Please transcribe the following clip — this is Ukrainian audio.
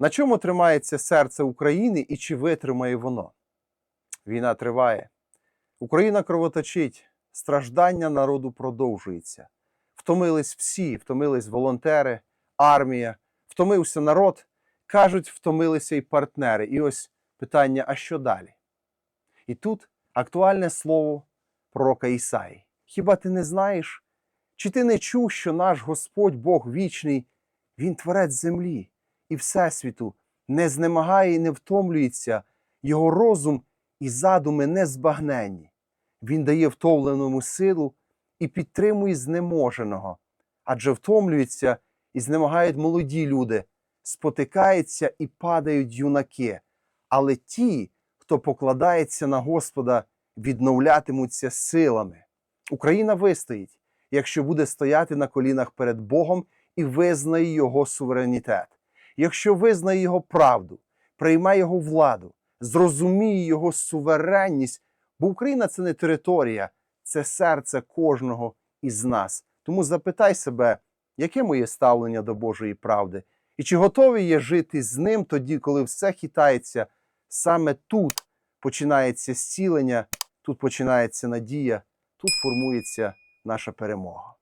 На чому тримається серце України і чи витримає воно? Війна триває. Україна кровоточить, страждання народу продовжується. Втомились всі, втомились волонтери, армія, втомився народ. Кажуть, втомилися і партнери. І ось питання: а що далі? І тут актуальне слово пророка Ісаї. Хіба ти не знаєш? Чи ти не чув, що наш Господь Бог вічний, Він творець землі і Всесвіту, не знемагає і не втомлюється, його розум і задуми не збагненні. Він дає втомленому силу і підтримує знеможеного, адже втомлюються і знемагають молоді люди, спотикаються і падають юнаки, але ті, хто покладається на Господа, відновлятимуться силами. Україна вистоїть, якщо буде стояти на колінах перед Богом і визнає Його суверенітет, якщо визнає Його правду, прийме Його владу, зрозуміє Його суверенність, бо Україна це не територія, це серце кожного із нас. Тому запитай себе, яке моє ставлення до Божої правди, і чи готовий я жити з ним тоді, коли все хитається саме тут починається зцілення, тут починається надія, тут формується наша перемога.